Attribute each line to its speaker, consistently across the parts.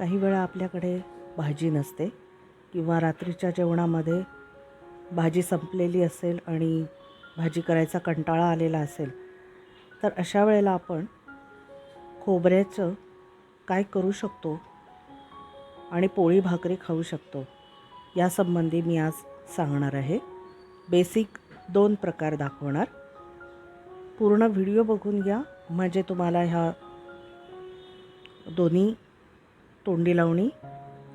Speaker 1: काही वेळा आपल्याकडे भाजी नसते किंवा रात्रीच्या जेवणामध्ये भाजी संपलेली असेल आणि भाजी करायचा कंटाळा आलेला असेल तर अशा वेळेला आपण खोबऱ्याचं काय करू शकतो आणि पोळी भाकरी खाऊ शकतो यासंबंधी मी आज सांगणार आहे. बेसिक दोन प्रकार दाखवणार. पूर्ण व्हिडिओ बघून घ्या. म्हणजे तुम्हाला ह्या दोन्ही तोंडी लावणी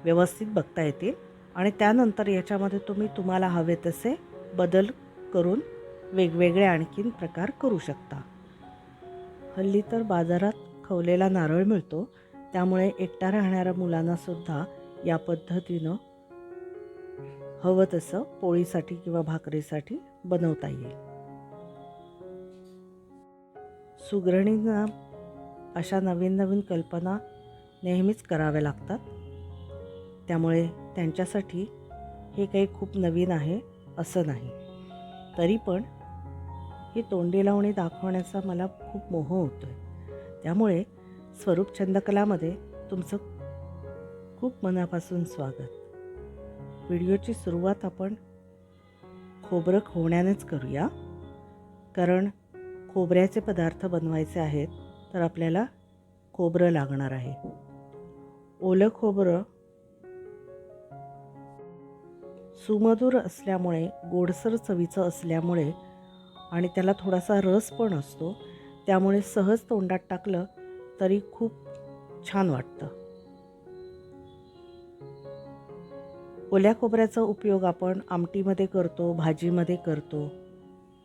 Speaker 1: व्यवस्थित बघता येतील. आणि त्यानंतर याच्यामध्ये तुम्ही तुम्हाला हवे तसे बदल करून वेगवेगळे आणखीन प्रकार करू शकता. हल्ली तर बाजारात खवलेला नारळ मिळतो. त्यामुळे एकटा राहणाऱ्या मुलांनासुद्धा या पद्धतीनं हवं तसं पोळीसाठी किंवा भाकरीसाठी बनवता येईल. सुगरणींना अशा नवीन नवीन कल्पना नेहमीच कराव्या लागतात. त्यामुळे त्यांच्यासाठी हे काही खूप नवीन आहे असं नाही. तरी पण ही तोंडी लावणी दाखवण्याचा मला खूप मोह होतो आहे त्यामुळे स्वरूप छंदकलामध्ये तुमचं खूप मनापासून स्वागत. व्हिडिओची सुरुवात आपण खोबरं खोवण्यानेच करूया. कारण खोबऱ्याचे पदार्थ बनवायचे आहेत तर आपल्याला खोबरं लागणार आहे. ओलं खोबरं सुमधुर असल्यामुळे गोडसर चवीचं असल्यामुळे आणि त्याला थोडासा रस पण असतो त्यामुळे सहज तोंडात टाकलं तरी खूप छान वाटतं. ओल्या खोबऱ्याचा उपयोग आपण आमटीमध्ये करतो भाजीमध्ये करतो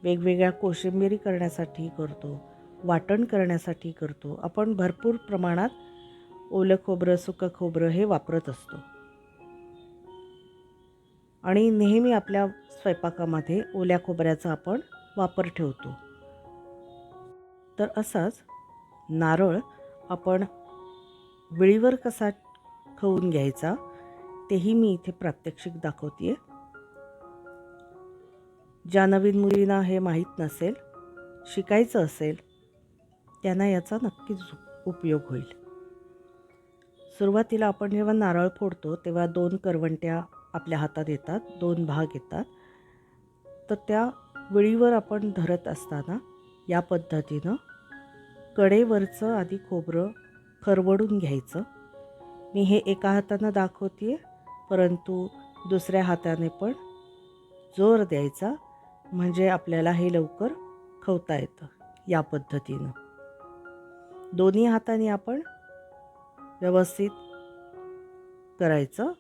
Speaker 1: वेगवेगळ्या कोशिंबिरी करण्यासाठी करतो वाटण करण्यासाठी करतो. आपण भरपूर प्रमाणात ओलं खोबरं सुकं खोबरं हे वापरत असतो. आणि नेहमी आपल्या स्वयंपाकामध्ये ओल्या खोबऱ्याचा आपण वापर ठेवतो. तर असाच नारळ आपण वेळीवर कसा खवून घ्यायचा तेही मी इथे प्रात्यक्षिक दाखवते ज्या नवीन मुलींना हे माहीत नसेल शिकायचं असेल त्यांना याचा नक्कीच उपयोग होईल. सुरुवातीला आपण जेव्हा नारळ फोडतो तेव्हा दोन करवंट्या आपल्या हातात येतात दोन भाग येतात. तर त्या विळीवर आपण धरत असताना या पद्धतीनं कडेवरचं आधी खोबरं खरवडून घ्यायचं. मी हे एका हातानं दाखवते परंतु दुसऱ्या हाताने पण जोर द्यायचा म्हणजे आपल्याला हे लवकर खवता येतं या पद्धतीनं. दोन्ही हाताने आपण व्यवस्थित करायचं.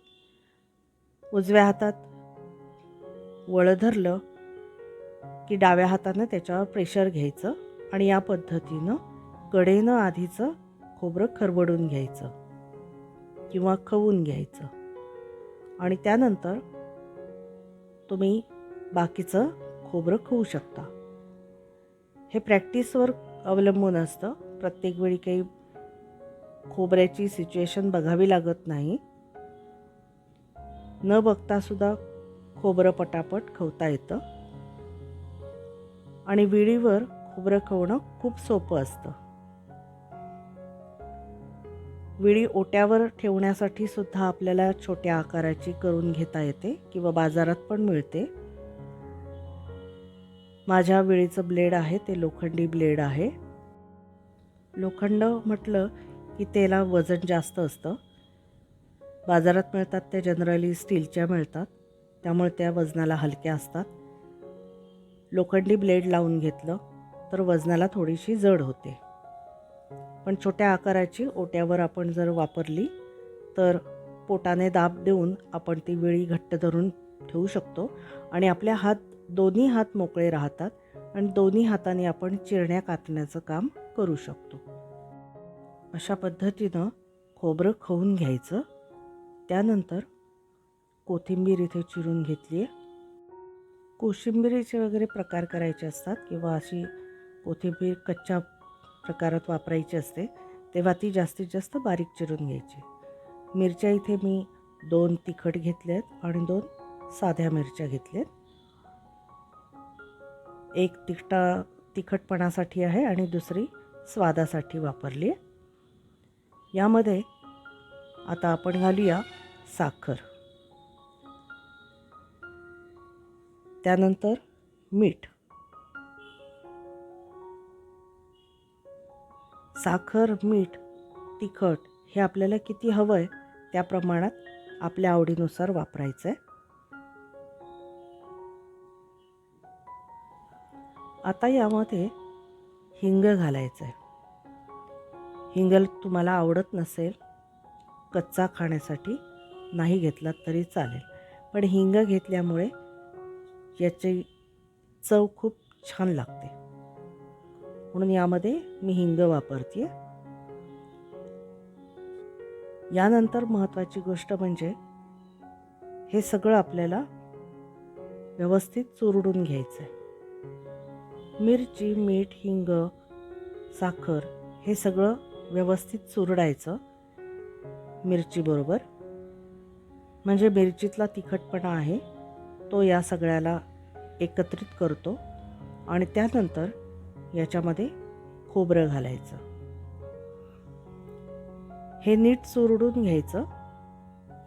Speaker 1: उजव्या हातात वळं धरलं की डाव्या हातानं त्याच्यावर प्रेशर घ्यायचं आणि या पद्धतीनं कडेनं आधीचं खोबरं खरबडून घ्यायचं किंवा खवून घ्यायचं. आणि त्यानंतर तुम्ही बाकीचं खोबरं खवू शकता. हे प्रॅक्टिसवर अवलंबून असतं. प्रत्येक वेळी काही खोबऱ्याची सिच्युएशन बघावी लागत नाही. न बघतासुद्धा खोबरं पटापट खवता येतं. आणि विळीवर खोबरं खवणं खूप सोपं असतं. विळी ओट्यावर ठेवण्यासाठी सुद्धा आपल्याला छोट्या आकाराची करून घेता येते किंवा बाजारात पण मिळते. माझ्या विळीचं ब्लेड आहे ते लोखंडी ब्लेड आहे. लोखंड म्हटलं की त्याला वजन जास्त असतं. बाजारात मिळतात त्या जनरली स्टीलच्या मिळतात. त्यामुळे त्या वजनाला हलक्या असतात. लोखंडी ब्लेड लावून घेतलं तर वजनाला थोडीशी जड होते. पण छोट्या आकाराची ओट्यावर आपण जर वापरली तर पोटाने दाब देऊन आपण ती वेळी घट्ट धरून ठेवू शकतो आणि आपल्या हात दोन्ही हात मोकळे राहतात आणि दोन्ही हाताने आपण चिरण्या कातण्याचं काम करू शकतो. अशा पद्धतीनं खोबरं खवून घ्यायचं. त्यानंतर कोथिंबीर इथे चिरून घेतली आहे कोशिंबिरीचे वगैरे प्रकार करायचे असतात किंवा अशी कोथिंबीर कच्च्या प्रकारात वापरायची असते तेव्हा ती जास्तीत जास्त बारीक चिरून घ्यायची. मिरच्या इथे मी दोन तिखट घेतल्या आहेत आणि दोन साध्या मिरच्या घेतल्यात एक तिखटा तिखटपणासाठी आहे आणि दुसरी स्वादासाठी वापरली आहे यामध्ये आता आपण घालूया साखर. त्यानंतर मीठ. साखर मीठ तिखट हे आपल्याला किती हवं आहे त्या प्रमाणात आपल्या आवडीनुसार वापरायचं आहे आता यामध्ये हिंग घालायचं आहे हिंगल तुम्हाला आवडत नसेल कच्चा खाण्यासाठी नाही घेतलात तरी चालेल. पण हिंग घेतल्यामुळे याची चव खूप छान लागते. म्हणून यामध्ये मी हिंग वापरते यानंतर महत्त्वाची गोष्ट म्हणजे हे सगळं आपल्याला व्यवस्थित चुरडून घ्यायचं आहे मिरची मीठ हिंग साखर हे सगळं व्यवस्थित चुरडायचं मिरचीबरोबर. म्हणजे मिरचीतला तिखटपणा आहे तो या सगळ्याला एकत्रित करतो आणि त्यानंतर याच्यामध्ये खोबरं घालायचं. हे नीट चुरडून घ्यायचं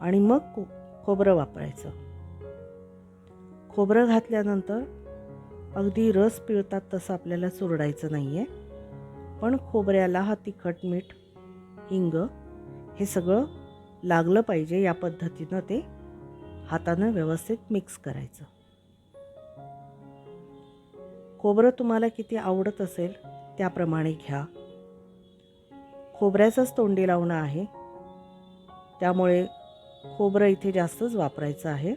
Speaker 1: आणि मग खो खोबरं वापरायचं. खोबरं घातल्यानंतर अगदी रस पिळतात तसं आपल्याला चुरडायचं नाही आहे पण खोबऱ्याला हा तिखट मीठ हिंग हे सगळं लागलं पाहिजे या पद्धतीनं ते हातानं व्यवस्थित मिक्स करायचं. खोबरं तुम्हाला किती आवडत असेल त्याप्रमाणे घ्या. खोबऱ्याचंच तोंडी लावणं आहे. त्यामुळे खोबरं इथे जास्तच वापरायचं आहे.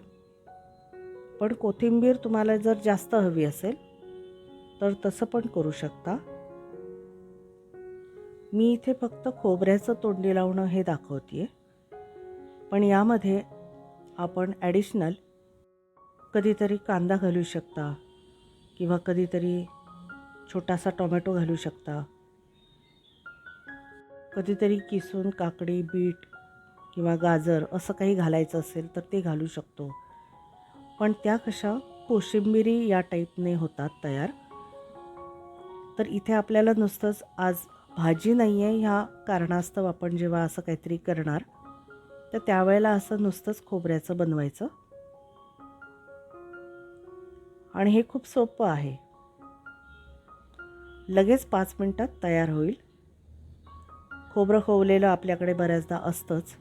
Speaker 1: पण कोथिंबीर तुम्हाला जर जास्त हवी असेल तर तसं पण करू शकता. मी इथे फक्त खोबऱ्याचं तोंडी लावणं हे दाखवते पण यामध्ये आपण ॲडिशनल कधीतरी कांदा घालू शकता किंवा कधीतरी छोटासा टोमॅटो घालू शकता. कधीतरी किसून काकडी बीट किंवा गाजर असं काही घालायचं असेल तर ते घालू शकतो. पण त्या कशा कोशिंबिरी या टाईपने होतात तयार. तर इथे आपल्याला नुसतंच आज भाजी नाही आहे ह्या कारणास्तव आपण जेव्हा असं काहीतरी करणार तर त्यावेळेला असं नुसतंच खोबऱ्याचं बनवायचं. आणि हे खूप सोपं आहे. लगेच पाच मिनटात तयार होईल. खोबरं खोवलेलं आपल्याकडे बऱ्याचदा असतंच.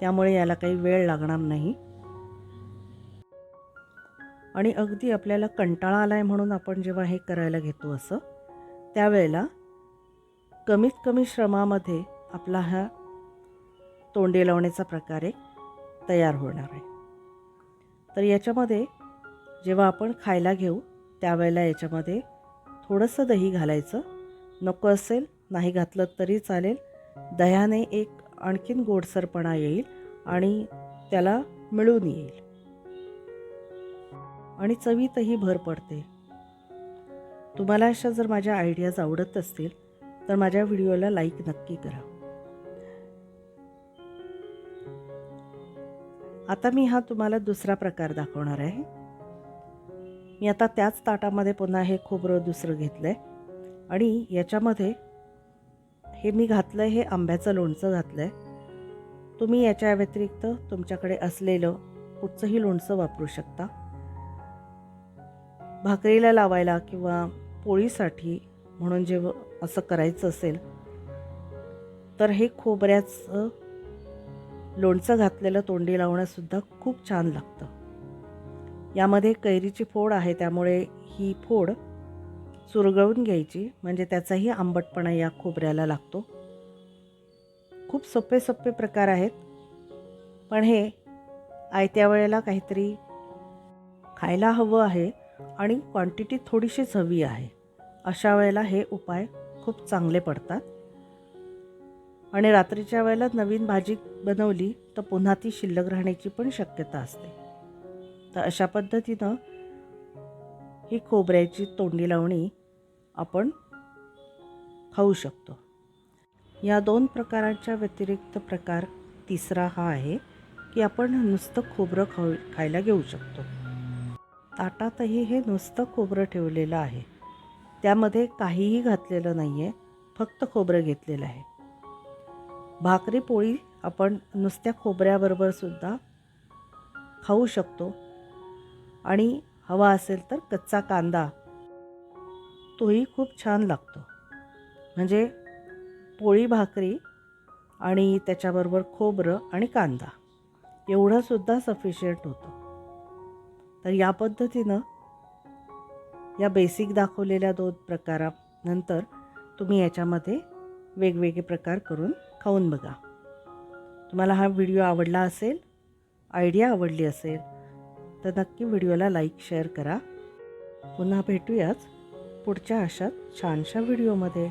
Speaker 1: त्यामुळे याला काही वेळ लागणार नाही. आणि अगदी आपल्याला कंटाळा आला आहे म्हणून आपण जेव्हा हे करायला घेतो असं त्यावेळेला कमीत कमी श्रमामध्ये आपला हा तोंडी लावण्याचा प्रकार एक तयार होणार आहे. तर याच्यामध्ये जेव्हा आपण खायला घेऊ त्यावेळेला याच्यामध्ये थोडंसं दही घालायचं. नको असेल नाही घातलं तरी चालेल. दह्याने एक आणखीन गोडसरपणा येईल आणि त्याला मिळून येईल. आणि चवीतही भर पडते. तुम्हाला अशा जर माझ्या आयडियाज आवडत असतील तर माझ्या व्हिडिओला लाईक नक्की करा. आता मी हा तुम्हाला दुसरा प्रकार दाखवणार आहे. मी आता त्याच ताटामध्ये पुन्हा हे खोबरं दुसरं घेतलं आहे आणि याच्यामध्ये हे मी घातलं आहे हे आंब्याचं लोणचं घातलं आहे तुम्ही याच्या व्यतिरिक्त तुमच्याकडे असलेलं कुठचंही लोणचं वापरू शकता. भाकरीला लावायला किंवा पोळीसाठी म्हणून जेव्हा असं करायचं असेल तर हे खोबऱ्याचं लोणचं घातलेलं तोंडी लावणंसुद्धा खूप छान लागतं. यामध्ये कैरीची फोड आहे त्यामुळे ही फोड चुरगळून घ्यायची म्हणजे त्याचाही आंबटपणा या खोबऱ्याला लागतो. खूप सोपे सोपे प्रकार आहेत पण हे आयत्या वेळेला काहीतरी खायला हवं आहे आणि क्वांटिटी थोडीशीच हवी आहे. अशा वेळेला हे उपाय खूप चांगले पडतात. आणि रात्रीच्या वेळेला नवीन भाजी बनवली तर पुन्हा ती शिल्लक राहण्याची पण शक्यता असते. तर अशा पद्धतीनं ही खोबऱ्याची तोंडी लावणी आपण खाऊ शकतो. या दोन प्रकारांच्या व्यतिरिक्त प्रकार तिसरा हा आहे की आपण नुसतं खोबरं खाऊ खायला घेऊ शकतो. ताटातही हे नुसतं खोबरं ठेवलेलं आहे. त्यामध्ये काहीही घातलेलं नाही आहे फक्त खोबरं घेतलेलं आहे. भाकरी पोळी आपण नुसत्या खोबऱ्याबरोबर सुद्धा खाऊ शकतो. आणि हवा असेल तर कच्चा कांदा तोही खूप छान लागतो. म्हणजे पोळी भाकरी आणि त्याच्याबरोबर खोबरं आणि कांदा एवढंसुद्धा सफिशियंट होतं. तर या पद्धतीनं या बेसिक दाखवलेल्या दोन प्रकारानंतर तुम्ही याच्यामध्ये वेगवेगळे प्रकार करून खाऊन बघा. तुम्हाला हा व्हिडिओ आवडला असेल आयडिया आवडली असेल तर नक्की व्हिडिओला लाईक शेअर करा. पुन्हा भेटूयाच पुढच्या अशाच छानशा व्हिडिओमध्ये